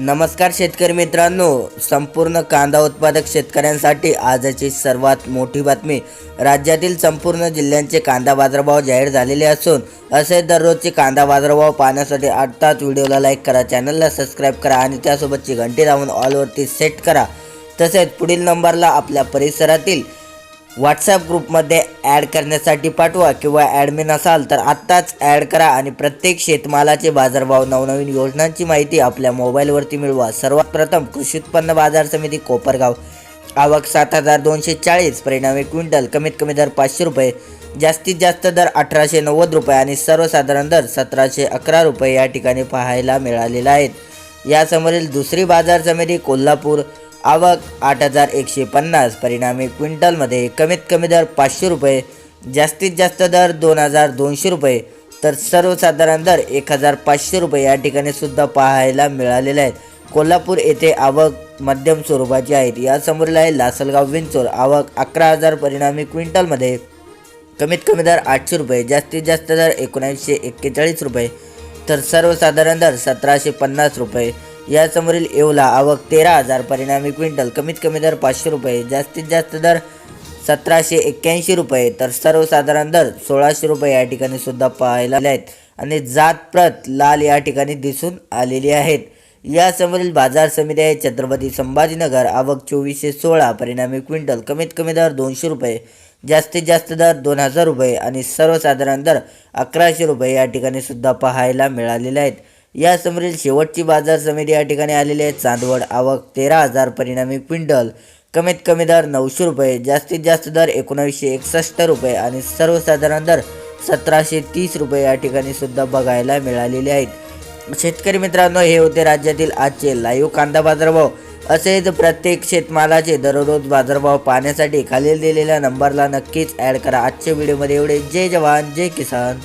नमस्कार शेतकरी मित्रांनो संपूर्ण कांदा उत्पादक शेतकऱ्यांसाठी आजची सर्वात मोठी बातमी. राज्यातील संपूर्ण जिल्ह्यांचे कांदा बाजारभाव जाहीर झालेले असून असे दररोजचे कांदा बाजारभाव पाहण्यासाठी आत्ताच व्हिडिओला लाईक करा चॅनलला सबस्क्राईब करा आणि त्यासोबतची घंटी लावून ऑलवरती सेट करा. तसेच पुढील नंबरला आपल्या परिसरातील व्हॉट्सॲप ग्रुपमध्ये ॲड करण्यासाठी पाठवा किंवा ॲडमिन असाल तर आत्ताच ॲड करा आणि प्रत्येक शेतमालाचे बाजारभाव नवनवीन योजनांची माहिती आपल्या मोबाईलवरती मिळवा. सर्वात प्रथम कृषी उत्पन्न बाजार समिती कोपरगाव. आवक सात हजार दोनशे चाळीस परिणामी क्विंटल कमीत कमी दर पाचशे रुपये जास्तीत जास्त दर अठराशे नव्वद रुपये आणि सर्वसाधारण दर सतराशे अकरा रुपये या ठिकाणी पाहायला मिळालेला आहेत. यासमोरील दुसरी बाजार समिती कोल्हापूर आवक आठ हजार एकशे पन्नास. परिणामी क्विंटलमध्ये कमीत कमी दर पाचशे रुपये जास्तीत जास्त दर दोन हजार दोनशे रुपये. तर सर्वसाधारण दर एक हजार पाचशे रुपये या ठिकाणी सुद्धा पाहायला मिळालेले आहेत. कोल्हापूर येथे आवक मध्यम स्वरूपाची आहेत यासमोरील आहे लासलगाव विंचोर. आवक अकरा हजार परिणामी क्विंटलमध्ये कमीत कमी दर आठशे रुपये जास्तीत जास्त दर एकोणीसशे एक्केचाळीस रुपये. तर सर्वसाधारण दर सतराशे पन्नास रुपये. यासमोरील येवला आवक तेरा हजार परिणामी क्विंटल. कमीत कमी दर पाचशे रुपये. जास्तीत जास्त दर सतराशे एक्क्याऐंशी रुपये. तर सर्वसाधारण दर सोळाशे रुपये या ठिकाणी सुद्धा पाहायला आहेत. आणि जात प्रत लाल या ठिकाणी दिसून आलेली आहेत. यासमोरील बाजार समिती आहे छत्रपती संभाजीनगर. आवक चोवीसशे सोळा परिणामी क्विंटल. कमीत कमी दर दोनशे रुपये. जास्तीत जास्त दर दोन हजार रुपये. आणि सर्वसाधारण दर अकराशे रुपये या ठिकाणी सुद्धा पाहायला मिळालेले आहेत. यासमोरील शेवटची बाजार समिती या ठिकाणी आलेली आहे. चांदवड आवक तेरा हजार परिणामी क्विंटल. कमीत कमी दर नऊशे रुपये जास्तीत जास्त दर एकोणावीसशे एकसष्ट रुपये आणि सर्वसाधारण दर सतराशे तीस रुपये या ठिकाणी सुद्धा बघायला मिळालेले आहेत. शेतकरी मित्रांनो हे होते राज्यातील आजचे लाईव्ह कांदा बाजारभाव. असेच प्रत्येक शेतमालाचे दररोज बाजारभाव पाहण्यासाठी खालील दिलेल्या नंबरला नक्कीच ॲड करा. आजच्या व्हिडिओमध्ये एवढे. जय जवान जय किसान.